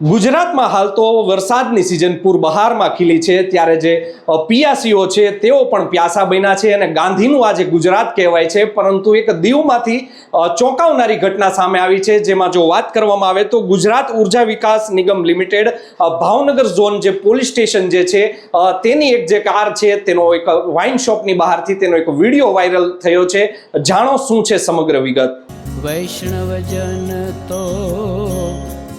ગુજરાતમાં હાલ તો વરસાદની સિઝન પૂર બહારમાં ખીલી છે. ત્યારે જે પિયાસીઓ છે, તેઓ પણ પ્યાસા બન્યા છે અને ગાંધીનું આજે ગુજરાત કહેવાય છે. પરંતુ એક દીવમાંથી ચોંકાવનારી ઘટના સામે આવી છે. જેમાં જો વાત કરવામાં આવે તો ગુજરાત ઊર્જા વિકાસ નિગમ લિમિટેડ ભાવનગર ઝોન જે પોલીસ સ્ટેશન જે છે તેની એક જે કાર છે, તેનો એક વાઇન શોપની બહારથી તેનો એક વીડિયો વાયરલ થયો છે. જાણો શું છે સમગ્ર વિગત? વૈષ્ણવજન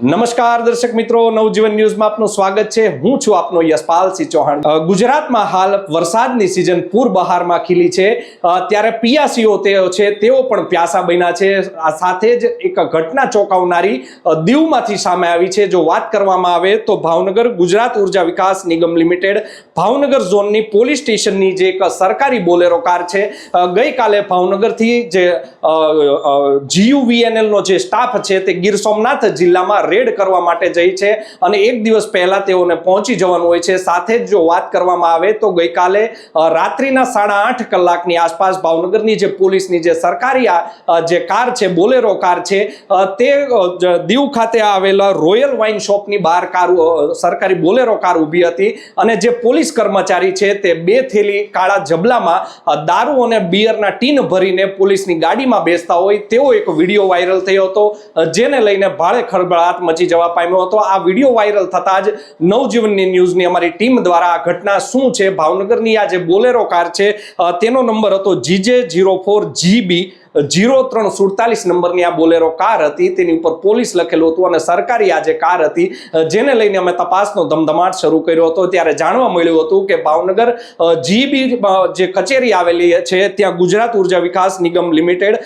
નમસ્કાર દર્શક મિત્રો, નવજીવન ન્યૂઝમાં આપનું સ્વાગત છે. હું છું આપનો યશપાલસિંહ ચૌહાણ. ગુજરાતમાં હાલ વરસાદની સિઝન પૂર બહારમાં ખીલી છે. ત્યારે પિયાસીઓ તેઓ છે, તેઓ પણ પ્યાસા બન્યા છે. આ સાથે જ એક ઘટના ચોંકાવનારી દીવમાંથી સામે આવી છે. જો વાત કરવામાં આવે તો ભાવનગર ગુજરાત ઊર્જા વિકાસ નિગમ લિમિટેડ, ભાવનગર ઝોનની પોલીસ સ્ટેશનની જે એક સરકારી બોલેરો કાર છે ગઈકાલે ભાવનગરથી જે જીયુવીએનએલનો જે સ્ટાફ છે તે ગીર સોમનાથ જિલ્લામાં રેડ કરવા માટે જઈ છે અને એક દિવસ પહેલા તેઓને પહોંચી જવાનું હોય છે. સાથે જ જો વાત કરવામાં આવે તો ગઈકાલે રાત્રિના સાડા આઠ કલાકની આસપાસ ભાવનગરની જે પોલીસની જે સરકારી જે કાર છે, બોલેરો કાર છે તે દીવ ખાતે આવેલા રોયલ વાઇન શોપની બહાર કાર સરકારી બોલેરો કાર ઊભી હતી અને જે પોલીસ કર્મચારી છે તે બે થેલી કાળા જબલામાં દારૂ અને બિયરના ટીન ભરીને પોલીસની ગાડીમાં બેસતા હોય તેવો એક વીડિયો વાયરલ થયો હતો જેને લઈને ભારે ખળભળાટ મચી જવા પામ્યો હતો. આ વીડિયો વાયરલ થતાં જ નવજીવનની ન્યૂઝની અમારી ટીમ દ્વારા આ ઘટના શું છે? ભાવનગરની આ જે બોલેરો કાર છે તેનો નંબર હતો GJ zero four GB zero ત્રણ સુડતાલીસ નંબરની આ બોલેરો કાર હતી. તેની ઉપર પોલીસ લખેલું હતું અને સરકારી આ જે કાર હતી જેને લઈને અમે તપાસનો ધમધમાટ શરૂ કર્યો હતો. ત્યારે જાણવા મળ્યું હતું કે ભાવનગર જીબી જે કચેરી આવેલી છે, ત્યાં ગુજરાત ઊર્જા વિકાસ નિગમ લિમિટેડ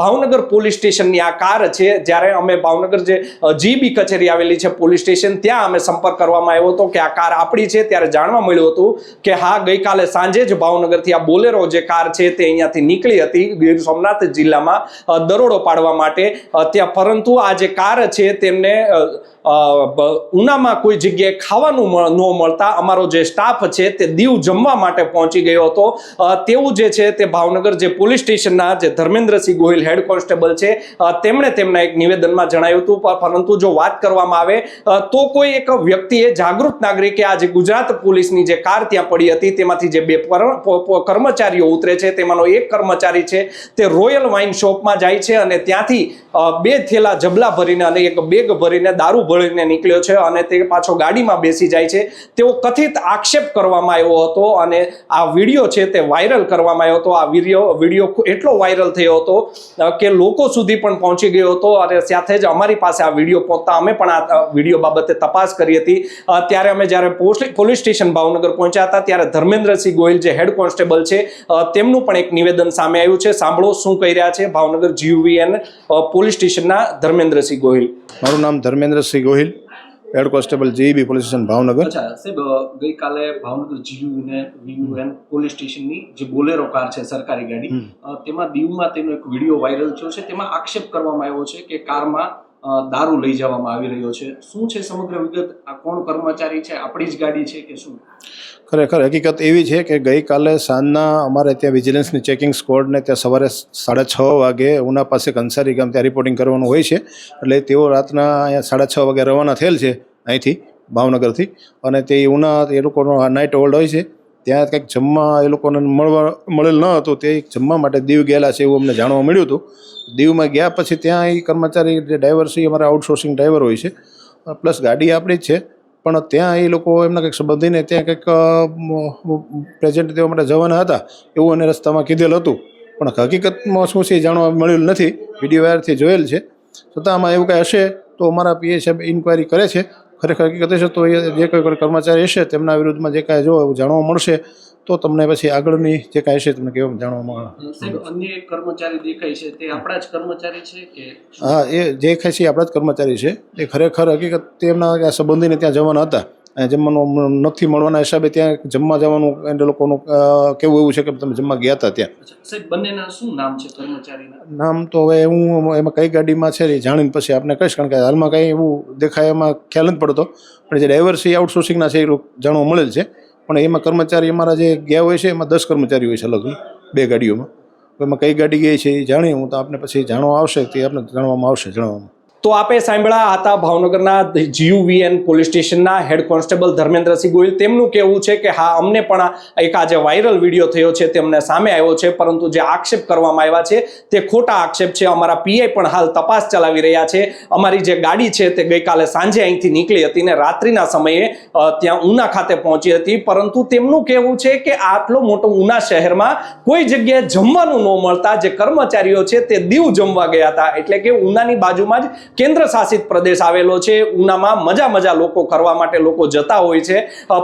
ભાવનગર પોલીસ સ્ટેશનની આ કાર છે. જ્યારે અમે ભાવનગર જે જીબી કચેરી આવેલી છે પોલીસ સ્ટેશન, ત્યાં અમે સંપર્ક કરવામાં આવ્યો હતો કે આ કાર આપણી છે. ત્યારે જાણવા મળ્યું હતું કે હા, ગઈકાલે સાંજે જ ભાવનગરથી આ બોલેરો જે કાર છે તે અહીંયાથી નીકળી હતી. ગીર સોમનાથ જિલ્લામાં દરોડો પાડવા માટે ત્યાં પરંતુ આ જે કાર છે તેમને ઉનામાં કોઈ જગ્યાએ ખાવાનું ન મળતા. અમારો જે સ્ટાફ છે તે દીવ જમવા માટે પહોંચી ગયો હતો. તેવું જે છે તે ભાવનગર જે પોલીસ સ્ટેશનના જે ધર્મેન્દ્રસિંહ ગોહિલ હેડ કોન્સ્ટેબલ છે તેમણે તેમના એક નિવેદનમાં જણાવ્યું હતું. પરંતુ જો વાત કરવામાં આવે તો કોઈ એક વ્યક્તિએ જાગૃત નાગરિકે આજે ગુજરાત પોલીસની જે કાર ત્યાં પડી હતી, તેમાંથી જે બે કર્મચારીઓ ઉતરે છે, તેમાંનો એક કર્મચારી છે, તે રોયલ વાઇન શોપમાં જાય છે અને ત્યાંથી બે થેલા જબલા ભરીને અને એક બેગ ભરીને દારૂ ભરીને નીકળ્યો છે અને તે પાછો ગાડીમાં બેસી જાય છે. તેવો કથિત આક્ષેપ કરવામાં આવ્યો હતો અને આ વીડિયો છે તે વાયરલ કરવામાં આવ્યો હતો. આ વીડિયો વીડિયો એટલો વાયરલ થયો હતો કે લોકો સુધી પણ પહોંચી ગયો હતો અને સાથે જ અમારી પાસે આ વીડિયો પહોંચતા અમે પણ આ વીડિયો બાબતે તપાસ કરી હતી. ત્યારે અમે જ્યારે પોલીસ સ્ટેશન ભાવનગર પહોંચ્યા હતા ત્યારે ધર્મેન્દ્રસિંહ ગોયલ જે હેડ કોન્સ્ટેબલ છે તેમનું પણ એક નિવેદન સામે આવ્યું છે. સાંભળો શું કહી રહ્યા છે ભાવનગર જીયુવીએન પોલીસ સ્ટેશનના ધર્મેન્દ્રસિંહ ગોહિલ મારું નામ Dharmendrasinh Gohil head constable GB police station Bhavnagar. અચ્છા સાહેબ ગઈકાલે ભાવનગર જીયુએન વીયુએન પોલીસ સ્ટેશનની જે બોલેરો કાર છે સરકારી ગાડી તેમાં દીવમાં તેનો એક વીડિયો વાયરલ થયો છે. તેમાં આક્ષેપ કરવામાં આવ્યો છે કે કારમાં દારૂ લઈ જવામાં આવી રહ્યો છે. શું છે સમગ્ર વિગત? આ કોણ કર્મચારી છે? આપણી જ ગાડી છે કે શું? ખરેખર હકીકત એવી છે કે ગઈકાલે સાંજના અમારે ત્યાં વિજિલન્સની ચેકિંગ સ્કોડને ત્યાં સવારે સાડા છ વાગે ઉના પાસે કંસારી ગામ ત્યાં રિપોર્ટિંગ કરવાનું હોય છે. એટલે તેઓ રાતના અહીંયા સાડા છ વાગે રવાના થયેલ છે અહીંથી ભાવનગરથી. અને તે ઉના, એ લોકોનો નાઇટ હોલ્ડ હોય છે. ત્યાં કંઈક જમવા એ લોકોને મળવા મળેલ ન હતું તે જમવા માટે દીવ ગયેલા છે એવું અમને જાણવા મળ્યું હતું. દીવમાં ગયા પછી ત્યાં એ કર્મચારી જે ડ્રાઈવર છે એ અમારા આઉટસોર્સિંગ ડ્રાઈવર હોય છે. પ્લસ ગાડી આપણી જ છે, પણ ત્યાં એ લોકો એમના કંઈક સંબંધીને ત્યાં કંઈક પ્રેઝન્ટ દેવા માટે જવાના હતા, એવું એને રસ્તામાં કીધેલ હતું. પણ હકીકતમાં શું છે એ જાણવા મળેલ નથી વીડિયો વાયરથી જોયેલ છે. છતાં આમાં એવું કાંઈ હશે તો અમારા પીએ સાહેબ ઇન્ક્વાયરી કરે છે. ખરેખર હકીકત છે તો એ જે કોઈ કર્મચારી હશે તેમના વિરુદ્ધમાં જે કાંઈ જો જાણવા મળશે તો તમને પછી આગળની જે કાંઈ છે તમને કેવું જાણવા મળે. અન્ય એક કર્મચારી દેખાય છે તે આપણા જ કર્મચારી છે કે હા એ જે ખાય છે આપણા જ કર્મચારી છે. એ ખરેખર હકીકત તેમના સંબંધીને ત્યાં જવાના હતા. જમવાનું નથી મળવાના હિસાબે ત્યાં જમવા જવાનું એ લોકોનું કેવું એવું છે કે તમે જમવા ગયા હતા ત્યાં. સાહેબ બંનેના શું નામ છે કર્મચારીના? નામ તો હવે હું એમાં કઈ ગાડીમાં છે એ જાણીને પછી આપને કહીશ કારણ કે હાલમાં કંઈ એવું દેખાય એમાં ખ્યાલ નથી પડતો. પણ જે ડ્રાઈવર છે એ આઉટસોર્સિંગના છે એ લોકો જાણવા મળેલ છે. પણ એમાં કર્મચારી અમારા જે ગયા હોય છે એમાં દસ કર્મચારી હોય છે અલગ બે ગાડીઓમાં. એમાં કઈ ગાડી ગઈ છે એ જાણી હું તો આપને પછી જાણવા આવશે તે આપને જાણવામાં આવશે જણાવવામાં. તો આપે સાંભળ્યા હતા ભાવનગરના જીયુવીએન પોલીસ સ્ટેશનના હેડ કોન્સ્ટેબલ ધર્મેન્દ્રસિંહ ગોહિલ. તેમનું કહેવું છે કે હા, અમને પણ એક આ જે વાયરલ વીડિયો થયો છે તેમને સામે આવ્યો છે, પરંતુ જે આક્ષેપ કરવામાં આવ્યા છે તે ખોટા આક્ષેપ છે. અમારા પીઆઈ પણ હાલ તપાસ ચલાવી રહ્યા છે. અમારી જે ગાડી છે તે ગઈકાલે સાંજે અહીંથી નીકળી હતી ને રાત્રિના સમયે ત્યાં ઉના ખાતે પહોંચી હતી. પરંતુ તેમનું કહેવું છે કે આટલો મોટો ઉના શહેરમાં કોઈ જગ્યાએ જમવાનું ન મળતા જે કર્મચારીઓ છે તે દીવ જમવા ગયા હતા. એટલે કે ઉનાની બાજુમાં જ કેન્દ્ર શાસિત પ્રદેશ આવેલો છે. ઉનામાં મજા મજા લોકો કરવા માટે લોકો જતા હોય છે.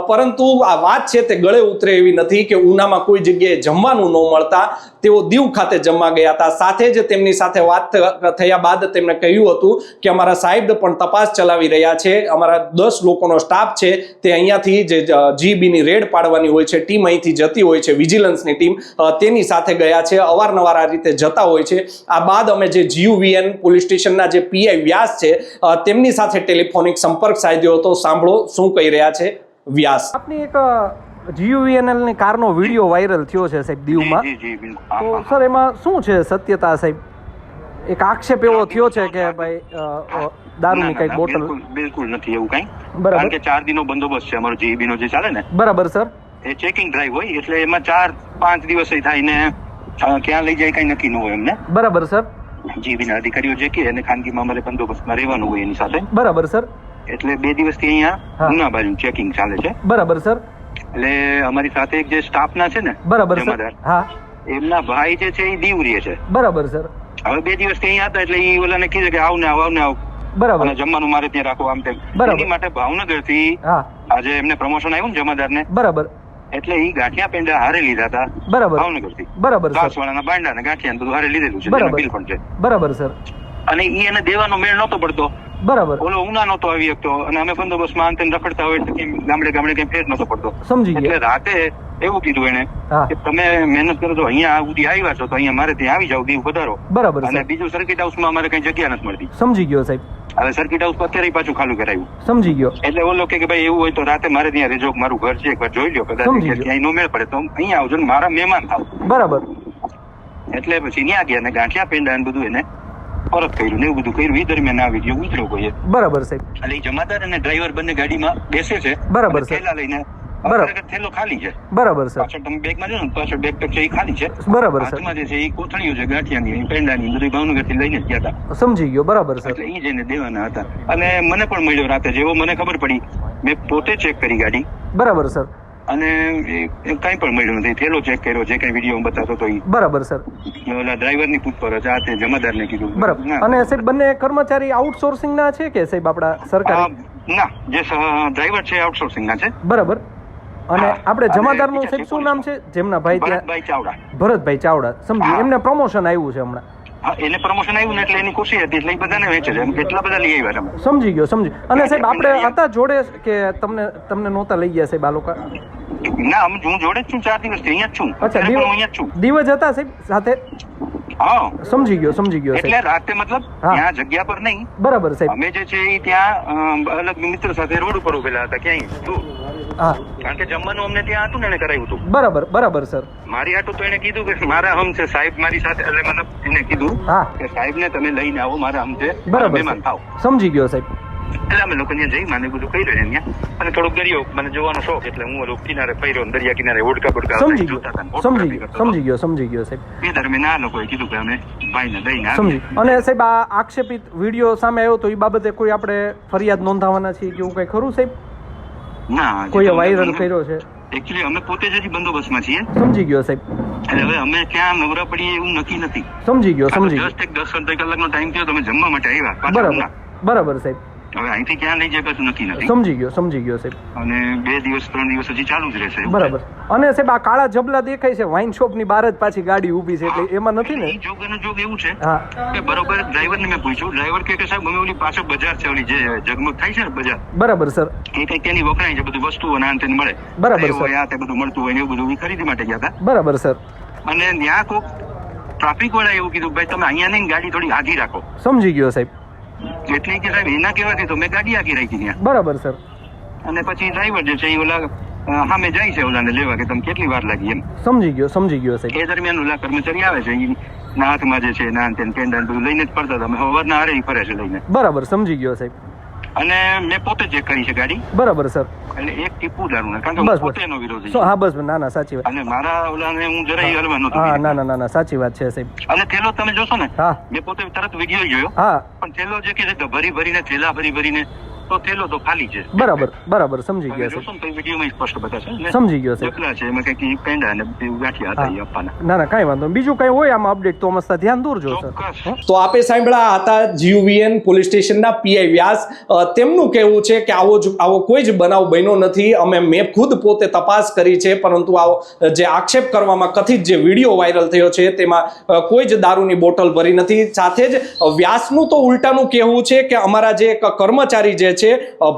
પરંતુ આ વાત છે તે ગળે ઉતરે એવી નથી કે ઉનામાં કોઈ જગ્યાએ જમવાનું ન મળતા. તેઓ દીવ ખાતે જમવા ગયા હતા. સાથે જ તેમની સાથે વાત થયા બાદ તેમણે કહ્યું હતું કે અમારા સાહેબ પણ તપાસ ચલાવી રહ્યા છે. અમારા દસ લોકોનો સ્ટાફ છે. તે અહીંયાથી જે જીબીની રેડ પાડવાની હોય છે, ટીમ અહીંથી જતી હોય છે, વિજિલન્સની ટીમ તેની સાથે ગયા છે. અવારનવાર આ રીતે જતા હોય છે. આ બાદ અમે જે જીયુવીએન પોલીસ સ્ટેશનના જે પીઆઈ વ્યાસ છે. તેમની સાથે ટેલિફોનિક સંપર્ક સાધ્યો હતો. સાંભળો શું કહી રહ્યા છે વ્યાસ. આપની એક જીયુવીએનએલની કારનો વીડિયો વાયરલ થયો છે સાહેબ દીવમાં. તો સર એમાં શું છે સત્યતા સાહેબ? એક આક્ષેપ એવો થયો છે કે ભાઈ દારૂની કંઈક બોટલ. બિલકુલ નથી એવું કઈ. બરાબર. કારણ કે ચાર દિનો બંદોબસ્ત છે અમારો જીબી નો જે ચાલે ને. બરાબર સર. એ ચેકિંગ ડ્રાઈવ હોય એટલે એમાં ચાર પાંચ દિવસ થાય ને ક્યાં લઈ જાય કઈ નક્કી ન હોય એમને. બરાબર સર. જીબી ના અધિકારીઓ જે કે એને ખાનગીમાં અમારે બંદોબસ્તમાં રહેવાનું હોય એની સાથે. બરાબર સર. એટલે બે દિવસથી અહીંયા હા. બાજુ ચેકિંગ ચાલે છે. બરાબર સર. એટલે અમારી સાથે એક જે સ્ટાફના છે ને બરાબર સર. હા. એમના ભાઈ જે છે એ દીવ રહે છે. બરાબર સર. હવે બે દિવસથી અહીંયા હતા એટલે એ ઓલાને કીધું કે આવ ને આવ આવ ને આવ. બરાબર. જમવાનું મારે ત્યાં રાખો આમ તેમ. એની માટે ભાવનગરથી આજે એમને પ્રમોશન આવ્યું ને જમાદાર ને બરાબર. એટલે ઈ ગાંઠિયા પેંડા હારે લીધા હતા. બરાબર. બરાબર કાસવાળાના બાંડા ને ગાંઠિયા બધું હારે લીધેલું છે બરાબર. બિલ પણ છે. બરાબર સર. અને ઈ એને દેવાનો મેળ નતો પડતો. બરાબર. ઓલો ઉના નહોતો આવી શકતો અને અમે બંદોબસ્તમાં અંતે રખડતા હોય એટલે ગામડે ગામડે કઈ ફેર નતો પડતો. સમજી એટલે રાતે એવું કીધું એને કે તમે મહેનત કરો તો અહીંયા સુધી આવ્યા છો તો અહીંયા મારે ત્યાં આવી જાવ દીવ વધારો બરાબર અને બીજું સર્કિટ હાઉસમાં અમારે કઈ જગ્યા નથી મળતી. સમજી ગયો સાહેબ. હવે સર્કિટ હાઉસ અત્યારે પાછું ખાલી કરાયું. સમજી ગયો. એટલે ઓલો કે ભાઈ એવું હોય તો રાતે મારે ત્યાં રેજો મારું ઘર છે એકવાર જોઈ લો કદાચ નો મેળ પડે તો અહીંયા આવજો ને મારા મહેમાન થાવ. બરાબર. એટલે પછી ત્યાં ગયા ને ગાંઠિયા પેંડા ને બધું એને પરત કર્યું ને એવું બધું કર્યું. એ દરમિયાન આ વીડિયો ઉતર્યો કોઈ બરાબર સાહેબ. એટલે જમાદાર અને ડ્રાઈવર બંને ગાડીમાં બેસે છે. બરાબર, થેલા લઈને થેલો ખાલી છે. બરાબર સર. પાછળ તમે બેગમાં જો ને પાછળ બેગ પેક છે એ ખાલી છે. બરાબર સર. હાથમાં જે છે એ કોથળીઓ છે ગાંઠિયાની પેંડાની બધું ભાવનગર લઈને ગયા હતા. સમજી ગયો બરાબર સર. એટલે એ જઈને દેવાના હતા. અને મને પણ મળ્યો રાતે જેવો મને ખબર પડી. મેં પોતે ચેક કરી ગાડી. બરાબર સર. અને એ પણ મળ્યું નથી. થેલો ચેક કર્યો જે કઈ વીડિયો બતાવતો તો બરાબર સર. ઓલા ડ્રાઈવરની પૂછપરછ આ તે જમાદારને કીધું. બરાબર. અને સાહેબ બંને કર્મચારી આઉટસોર્સિંગ ના છે કે સાહેબ આપડા સરકાર? ના. જે ડ્રાઈવર છે આઉટસોર્સિંગ ના છે. બરાબર. અને આપણે જમાદારનું સાહેબ શું નામ છે? જેમના ભાઈ ભરતભાઈ ચાવડા. ભરતભાઈ ચાવડા. સમજી એમને પ્રમોશન આવ્યું છે હમણાં. એને પ્રમોશન આવ્યું ને એટલે એની ખુશી હતી એટલે બધાને વેચે છે. એટલા બધા લઈ આવ્યા તમે? સમજી ગયો સમજી. અને સાહેબ આપણે હતા જોડે કે તમને તમને નહોતા લઈ ગયા સાહેબ આ લોકો? ના હું જોડે જ છું ચાર દિવસથી અહીંયા જ છું. અચ્છા હું અહીંયા જ છું. દિવસ હતા સાહેબ સાથે? હા. સમજી ગયો સમજી ગયો એટલે રાતે મતલબ. ત્યાં જગ્યા પર નહીં. બરાબર સાહેબ. અમે જે છે એ ત્યાં અલગ મિત્ર સાથે રોડ ઉપર ઉભેલા હતા ક્યાંય. હા. કારણ કે જમવાનું અમને ત્યાં હતું ને એને કરાવ્યું હતું. બરાબર બરાબર સર. મારી આટું તો એને કીધું કે મારા હમ છે સાહેબ મારી સાથે એટલે મતલબ એને કીધું હા. કે સાહેબ ને તમે લઈને આવો મારા હમ છે બરાબર મહેમાન થાવ સમજી ગયો સાહેબ. એટલે અમે લોકો ત્યાં જઈ માને બધું કહી રહ્યા ત્યાં. અને થોડોક દરિયો મને જોવાનો શોખ એટલે હું ઓલો કિનારે ફર્યો દરિયા કિનારે ઓડકા બોડકા સમજી ગયો. સમજી ગયો સમજી ગયો સમજી ગયો સાહેબ. એ દરમિયાન આ લોકોએ કીધું કે અમે ભાઈને લઈને સમજી. અને સાહેબ આ આક્ષેપિત વીડિયો સામે આવ્યો તો એ બાબતે કોઈ આપણે ફરિયાદ નોંધાવાના છીએ કે એવું કઈ ખરું સાહેબ? ના કોઈ વાયરલ કર્યો છે? એકચ્યુઅલી અમે પોતે જ હજી બંદોબસ્તમાં છીએ. સમજી ગયો સાહેબ. એટલે હવે અમે ક્યાં નવરા પડીએ એવું નક્કી નથી. સમજી ગયો સમજી ગયો. જસ્ટ એક દસ અડધા કલાકનો ટાઈમ થયો તમે જમવા માટે આવ્યા બરાબર બરાબર સાહેબ. હવે અહીંથી ક્યાં લઈ જાય કશું નક્કી નથી સમજી ગયો સમજી ગયો સાહેબ. અને બે દિવસ ત્રણ દિવસ હજી ચાલુ જ રહેશે બરાબર. અને સાહેબ આ કાળા જબલા દેખાય છે વાઇન શોપની બહાર જ પાછી ગાડી ઊભી છે એટલે એમાં નથી ને? જોગ અને જોગ એવું છે કે બરોબર ડ્રાઈવર ને મેં પૂછ્યું. ડ્રાઈવર કે કે સાહેબ અમે ઓલી પાછળ બજાર છે ઓલી જે જગમગ થાય છે ને બજાર. બરાબર સર. એ કઈ તેની વપરાય છે બધું વસ્તુઓ ના અંતે મળે. બરાબર, સર. આ તે બધું મળતું હોય ને એવું બધું ખરીદી માટે ગયા હતા. બરાબર સર. અને ત્યાં કોક ટ્રાફિક વાળા એવું કીધું ભાઈ તમે અહીંયા નહીં ગાડી થોડી આઘી રાખો. સમજી ગયો સાહેબ. એટલે કે સાહેબ એના કહેવાથી તો મેં ગાડી આખી રાખી ત્યાં બરાબર સર. અને પછી ડ્રાઈવર જે છે એ ઓલા સામે જાય છે ઓલાને લેવા કે તમે કેટલી વાર લાગી એમ. સમજી ગયો સમજી ગયો સાહેબ. એ દરમિયાન ઓલા કર્મચારી આવે છે ના હાથમાં જે છે ના તેન પેન્ડન્ટ લઈને જ પડતા તમે સવારના હારે ફરે છે લઈને. બરાબર સમજી ગયો સાહેબ. અને મેં પોતે ચેક કરી છે ગાડી. બરાબર સર. એટલે એક ટીપુ દારૂ કારણ કે પોતે એનો વિરોધી છે. હા બસ ના ના સાચી વાત. અને મારા ઓલાને હું જરાય હલવાનો હા ના ના ના ના સાચી વાત છે સાહેબ. અને થેલો તમે જોશો ને? હા. મેં પોતે તરત વીડિયો જોયો. હા. પણ થેલો જે કે ભરી ભરીને થેલા ભરી ભરીને તો થેલો તો ખાલી છે. બરાબર બરાબર સમજી ગયા ને સમજી ગયો છે. ના ના કાંઈ વાંધો બીજું કંઈ હોય આમાં અપડેટ તો મસ્ત ધ્યાન દોરજો સર. તો આપે સાંભળ્યા હતા જીયુવીએન પોલીસ સ્ટેશનના પીઆઈ વ્યાસ. તેમનું કહેવું છે કે આવો જ આવો કોઈ જ બનાવ બન્યો નથી. અમે મેં ખુદ પોતે તપાસ કરી છે પરંતુ આવો જે આક્ષેપ કરવામાં કથિત જે વીડિયો વાયરલ થયો છે તેમાં કોઈ જ દારૂની બોટલ ભરી નથી. સાથે જ વ્યાસનું તો ઉલટાનું કહેવું છે કે અમારા જે એક કર્મચારી જે છે.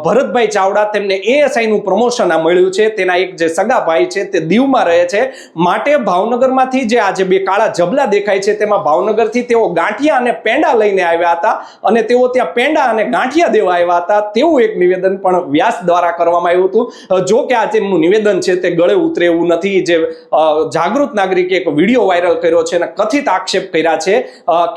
ભરતભાઈ ચાવડા તેમને એએસઆઈનું પ્રમોશન આ મળ્યું છે. તેના એક જે સગા ભાઈ છે તે દીવમાં રહે છે. માટે ભાવનગરમાંથી જે આજે બે કાળા જબલા દેખાય છે તેમાં ભાવનગરથી તેઓ ગાંઠિયા અને પેંડા લઈને આવ્યા હતા અને તેઓ ત્યાં પેંડા અને ગાંઠિયા દેવા આવ્યા હતા. તેવું એક નિવેદન પણ વ્યાસ દ્વારા કરવામાં આવ્યું હતું. જો કે આ તેમનું નિવેદન છે તે ગળે ઉતરે એવું નથી. જે જાગૃત નાગરિકે એક વીડિયો વાયરલ કર્યો છે અને કથિત આક્ષેપ કર્યા છે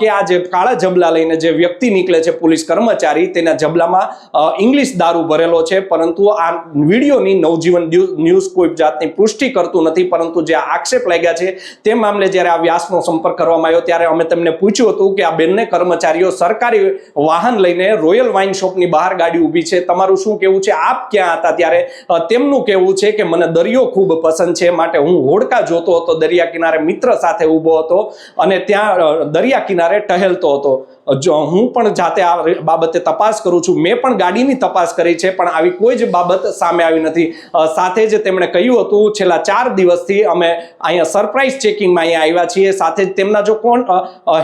કે આ જે કાળા જબલા લઈને જે વ્યક્તિ નીકળે છે પોલીસ કર્મચારી તેના જબલામાં ઇંગ્લિશ દારૂ ભરેલો છે, પરંતુ આ વિડીયોની નવજીવન ન્યૂઝ કોઈ જાતની પુષ્ટિ કરતું નથી, પરંતુ જે આક્ષેપ લાગ્યા છે, તે મામલે જ્યારે આ વ્યાસનો સંપર્ક કરવામાં આવ્યો, ત્યારે અમે તેમને પૂછ્યું હતું કે આ બંને કર્મચારીઓ સરકારી વાહન લઈને રોયલ વાઇન શોપની બહાર ગાડી ઊભી છે. તમારું શું કેવું છે? આપ ક્યાં હતા? ત્યારે તેમનું કહેવું છે કે મને દરિયો ખૂબ પસંદ છે, માટે હું હોડકા જોતો હતો, દરિયા કિનારે મિત્ર સાથે ઊભો હતો અને ત્યાં દરિયા કિનારે ટહેલતો હતો. જો હું પણ જાતે આ બાબતે તપાસ કરું છું, મેં પણ ગાડીની તપાસ કરી છે, પણ આવી કોઈ જ બાબત સામે આવી નથી. સાથે જ તેમણે કહ્યું હતું, છેલ્લા ચાર દિવસથી અમે અહીંયા સરપ્રાઇઝ ચેકિંગમાં અહીંયા આવ્યા છીએ. સાથે જ તેમના જો કોણ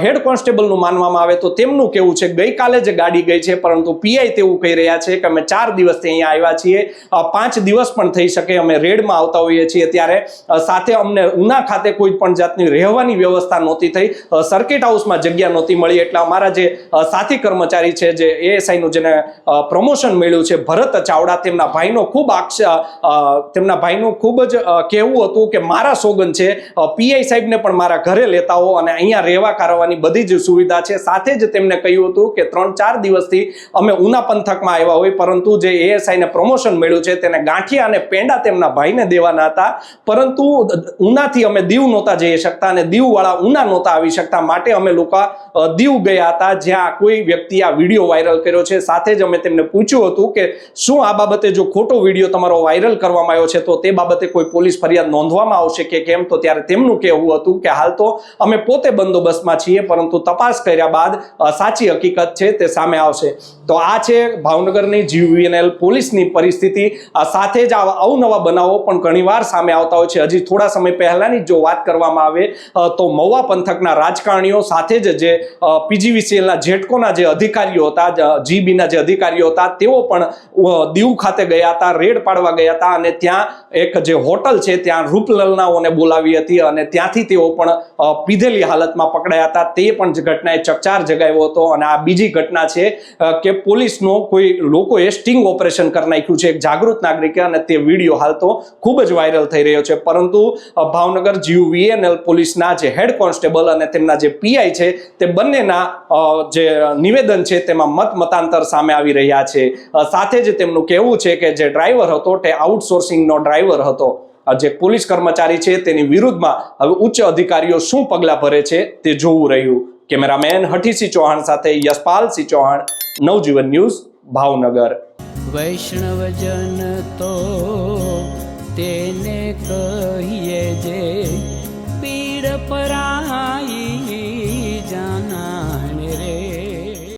હેડ કોન્સ્ટેબલનું માનવામાં આવે તો તેમનું કેવું છે, ગઈકાલે જ ગાડી ગઈ છે, પરંતુ પીઆઈ તેવું કહી રહ્યા છે કે અમે ચાર દિવસથી અહીંયા આવ્યા છીએ. પાંચ દિવસ પણ થઈ શકે, અમે રેડમાં આવતા હોઈએ છીએ. ત્યારે સાથે અમને ઉના ખાતે કોઈ પણ જાતની રહેવાની વ્યવસ્થા નહોતી થઈ. સર્કિટ હાઉસમાં જગ્યા નહોતી મળી, એટલે અમારા જે સાથી કર્મચારી છે જે એએસઆઈ નું જેને પ્રમોશન મળ્યું છે, ભરત ચાવડા, તેમના ભાઈનો ખૂબ આક્ષ તેમના ભાઈનું ખૂબ જ કહેવું હતું કે મારા સોગન છે પીઆઈ સાહેબને પણ મારા ઘરે લેતા હો અને અહીંયા રહેવા કરવાની બધી જ સુવિધા છે. સાથે જ તેમને કહ્યું હતું કે ત્રણ ચાર દિવસથી અમે ઉના પંથકમાં આવ્યા હોય, પરંતુ જે એએસઆઈને પ્રમોશન મળ્યું છે તેને ગાંઠિયા અને પેંડા તેમના ભાઈને દેવાના હતા. પરંતુ ઉનાથી અમે દીવ નહોતા જઈ શકતા અને દીવવાળા ઉના નહોતા આવી શકતા. માટે અમે લોકો દીવ ગયા હતા. જ્યાં કોઈ વ્યક્તિ આ વીડિયો વાયરલ કર્યો છે. સાથે જ અમે તેમને પૂછ્યું હતું કે શું આ બાબતે જો ખોટો વીડિયો તમારો વાયરલ કરવામાં આવ્યો છે, તો તે બાબતે કોઈ પોલીસ ફરિયાદ નોંધવામાં આવશે કે કેમ? તો ત્યારે તેમનું કહેવું હતું કે હાલ તો અમે પોતે બંદોબસ્તમાં છીએ, પરંતુ તપાસ કર્યા બાદ સાચી હકીકત છે તે સામે આવશે. તો આ છે ભાવનગરની જીવીએનએલ પોલીસની પરિસ્થિતિ. સાથે જ આવા અવનવા બનાવો પણ ઘણીવાર સામે આવતા હોય છે. હજી થોડા સમય પહેલાની જો વાત કરવામાં આવે તો મહુવા પંથકના રાજકારણીઓ સાથે જ જે પીજીવીસીએલના જેટકોના જે અધિકારીઓ હતા જીબીના જે અધિકારીઓ હતા, તેઓ પણ દીવ ખાતે ગયા હતા, રેડ પાડવા ગયા હતા અને ત્યાં એક જે હોટલ છે, ત્યાં રૂપલલનાઓને બોલાવી હતી અને ત્યાંથી તેઓ પણ પીધેલી હાલતમાં પકડાયા હતા. તે પણ ઘટનાએ ચકચાર જગાવ્યો હતો અને આ બીજી ઘટના છે કે પોલીસનો કોઈ, લોકોએ સ્ટિંગ ઓપરેશન કરી નાખ્યું છે, એક જાગૃત નાગરિકે અને તે વીડિયો હાલ તો ખૂબ જ વાયરલ થઈ રહ્યો છે. પરંતુ ભાવનગર જીયુવીએનએલ પોલીસના જે હેડ કોન્સ્ટેબલ અને તેમના જે પીઆઈ છે, તે બંનેના જે નિવેદન છે તેમાં મત મતાંતર સામે આવી રહ્યા છે. સાથે જ તેમનું કહેવું છે કે જે ડ્રાઈવર હતો તે આઉટસોર્સિંગનો ડ્રાઈવર હતો. જે પોલીસ કર્મચારી છે તેની વિરુદ્ધમાં હવે ઉચ્ચ અધિકારીઓ શું પગલાં ભરે છે તે જોવું રહ્યું. કેમેરામેન હઠીસિંહ ચૌહાણ સાથે યશપાલસિંહ ચૌહાણ, નવજીવન ન્યૂઝ, ભાવનગર. વૈષ્ણવજન તો તેને કહીએ જે